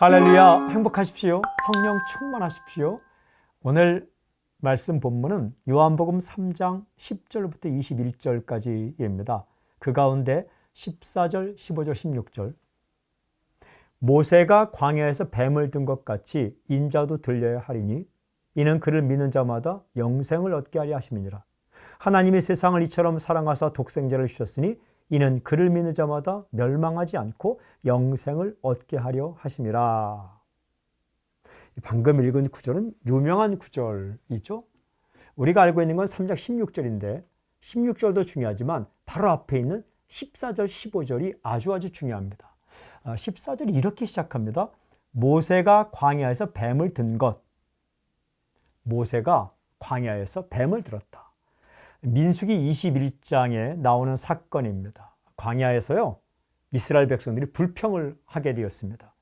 할렐루야 행복하십시오. 성령 충만하십시오. 오늘 말씀 본문은 요한복음 3장 10절부터 21절까지입니다. 그 가운데 14절, 15절, 16절 모세가 광야에서 뱀을 든 것 같이 인자도 들려야 하리니 이는 그를 믿는 자마다 영생을 얻게 하려 하심이니라. 하나님이 세상을 이처럼 사랑하사 독생자를 주셨으니 이는 그를 믿는 자마다 멸망하지 않고 영생을 얻게 하려 하심이라. 방금 읽은 구절은 유명한 구절이죠. 우리가 알고 있는 건 3장 16절인데 16절도 중요하지만 바로 앞에 있는 14절, 15절이 아주 아주 중요합니다. 14절이 이렇게 시작합니다. 모세가 광야에서 뱀을 든 것. 모세가 광야에서 뱀을 들었다. 민수기 21장에 나오는 사건입니다. 광야에서요. 이스라엘 백성들이 불평을 하게 되었습니다.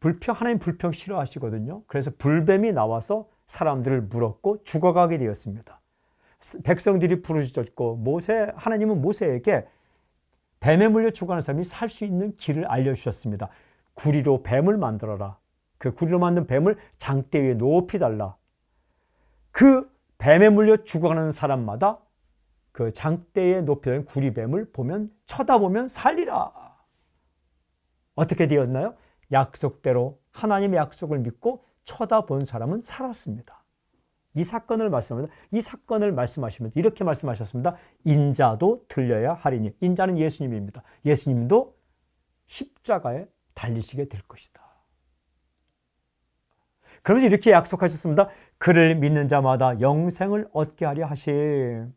불평 하나님 불평 싫어하시거든요. 그래서 불뱀이 나와서 사람들을 물었고 죽어가게 되었습니다. 백성들이 부르짖었고 모세 하나님은 모세에게 뱀에 물려 죽어가는 사람이 살 수 있는 길을 알려주셨습니다. 구리로 뱀을 만들어라. 그 구리로 만든 뱀을 장대 위에 높이 달라. 그 뱀에 물려 죽어가는 사람마다 그 장대에 된 구리뱀을 보면 쳐다보면 살리라. 어떻게 되었나요? 약속대로 하나님의 약속을 믿고 쳐다본 사람은 살았습니다. 이 사건을 말씀합니다. 이 사건을 말씀하시면서 이렇게 말씀하셨습니다. 인자도 들려야 하리니. 인자는 예수님입니다. 예수님도 십자가에 달리시게 될 것이다. 그러면서 이렇게 약속하셨습니다. 그를 믿는 자마다 영생을 얻게 하려 하심.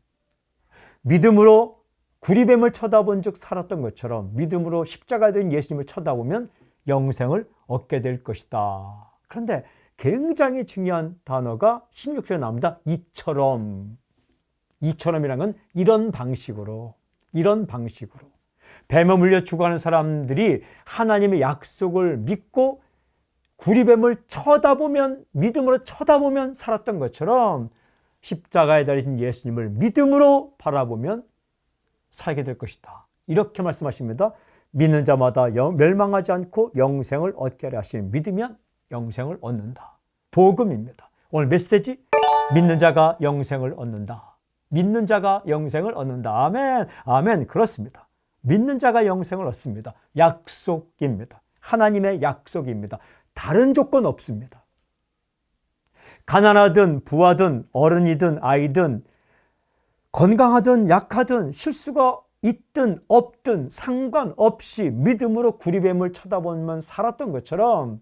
믿음으로 구리뱀을 쳐다본 즉 살았던 것처럼 믿음으로 십자가 된 예수님을 쳐다보면 영생을 얻게 될 것이다. 그런데 굉장히 중요한 단어가 16절에 나옵니다. 이처럼. 이처럼이라는 건 이런 방식으로, 이런 방식으로. 뱀에 물려 죽어가는 사람들이 하나님의 약속을 믿고 구리뱀을 쳐다보면, 믿음으로 쳐다보면 살았던 것처럼 십자가에 달리신 예수님을 믿음으로 바라보면 살게 될 것이다. 이렇게 말씀하십니다. 믿는 자마다 멸망하지 않고 영생을 얻게 하려 하시는 믿으면 영생을 얻는다. 복음입니다. 오늘 메시지 믿는 자가 영생을 얻는다. 믿는 자가 영생을 얻는다. 아멘. 아멘. 그렇습니다. 믿는 자가 영생을 얻습니다. 약속입니다. 하나님의 약속입니다. 다른 조건 없습니다. 가난하든 부하든 어른이든 아이든 건강하든 약하든 실수가 있든 없든 상관없이 믿음으로 구리뱀을 쳐다보면 살았던 것처럼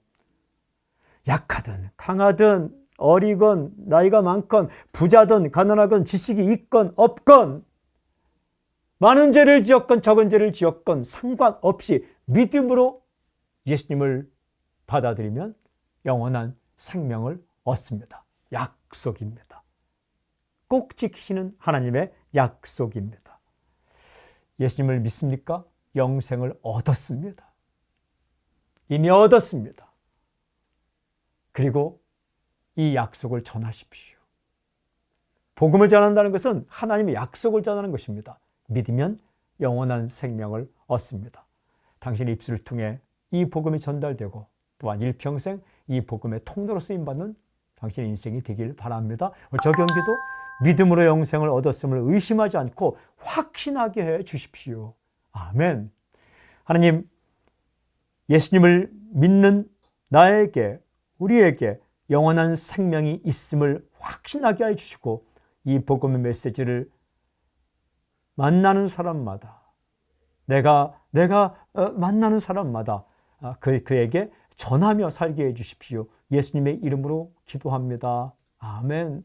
약하든 강하든 어리건 나이가 많건 부자든 가난하건 지식이 있건 없건 많은 죄를 지었건 적은 죄를 지었건 상관없이 믿음으로 예수님을 받아들이면 영원한 생명을 얻습니다. 약속입니다. 꼭 지키시는 하나님의 약속입니다. 예수님을 믿습니까? 영생을 얻었습니다. 이미 얻었습니다. 그리고 이 약속을 전하십시오. 복음을 전한다는 것은 하나님의 약속을 전하는 것입니다. 믿으면 영원한 생명을 얻습니다. 당신의 입술을 통해 이 복음이 전달되고 또한 일평생 이 복음의 통로로 쓰임받는 당신의 인생이 되길 바랍니다. 저 경기도 믿음으로 영생을 얻었음을 의심하지 않고 확신하게 해 주십시오. 아멘. 하나님, 예수님을 믿는 나에게, 우리에게 영원한 생명이 있음을 확신하게 해 주시고 이 복음의 메시지를 만나는 사람마다 내가 내가 어, 만나는 사람마다 아, 그 그에게 전하며 살게 해 주십시오. 예수님의 이름으로 기도합니다. 아멘.